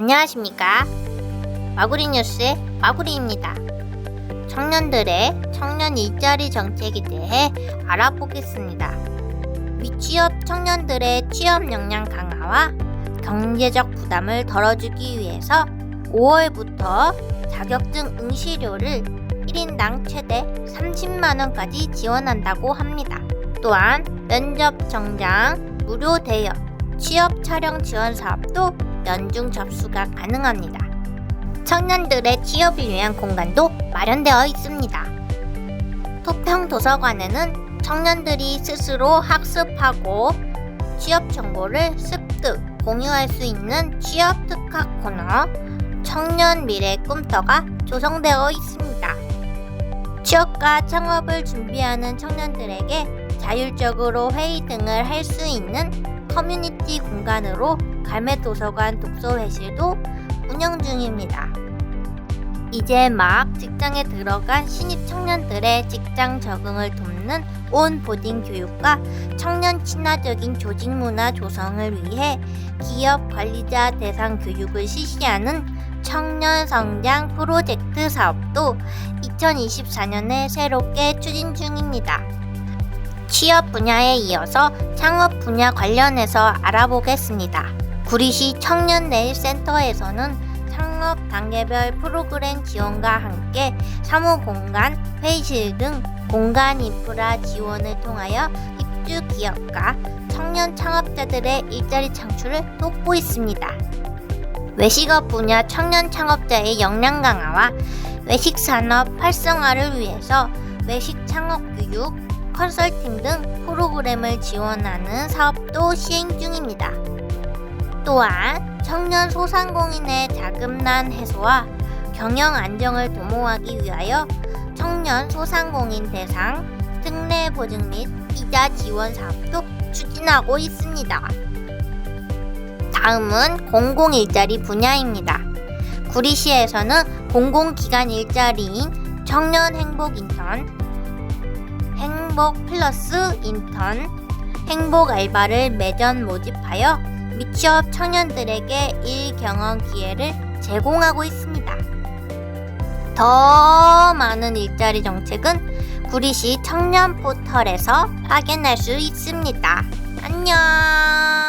안녕하십니까. 마구리 뉴스의 마구리입니다. 청년들의 청년 일자리 정책에 대해 알아보겠습니다. 미취업 청년들의 취업 역량 강화와 경제적 부담을 덜어주기 위해서 5월부터 자격증 응시료를 1인당 최대 30만원까지 지원한다고 합니다. 또한 면접 정장, 무료 대여, 취업 촬영 지원 사업도 연중 접수가 가능합니다. 청년들의 취업을 위한 공간도 마련되어 있습니다. 토평 도서관에는 청년들이 스스로 학습하고 취업 정보를 습득, 공유할 수 있는 취업 특화 코너 청년 미래 꿈터가 조성되어 있습니다. 취업과 창업을 준비하는 청년들에게 자율적으로 회의 등을 할 수 있는 커뮤니티 공간으로 갈매 도서관 독서회실도 운영 중입니다. 이제 막 직장에 들어간 신입 청년들의 직장 적응을 돕는 온보딩 교육과 청년 친화적인 조직 문화 조성을 위해 기업 관리자 대상 교육을 실시하는 청년 성장 프로젝트 사업도 2024년에 새롭게 추진 중입니다. 취업 분야에 이어서 창업 분야 관련해서 알아보겠습니다. 구리시 청년 내일 센터에서는 창업 단계별 프로그램 지원과 함께 사무 공간, 회의실 등 공간 인프라 지원을 통하여 입주 기업과 청년 창업자들의 일자리 창출을 돕고 있습니다. 외식업 분야 청년 창업자의 역량 강화와 외식 산업 활성화를 위해서 외식 창업 교육, 컨설팅 등 프로그램을 지원하는 사업도 시행 중입니다. 또한 청년 소상공인의 자금난 해소와 경영 안정을 도모하기 위하여 청년 소상공인 대상 특례 보증 및 이자 지원 사업도 추진하고 있습니다. 다음은 공공 일자리 분야입니다. 구리시에서는 공공기관 일자리인 청년 행복 인턴, 행복 플러스 인턴, 행복 알바를 매년 모집하여 미취업 청년들에게 일 경험 기회를 제공하고 있습니다. 더 많은 일자리 정책은 구리시 청년 포털에서 확인할 수 있습니다. 안녕!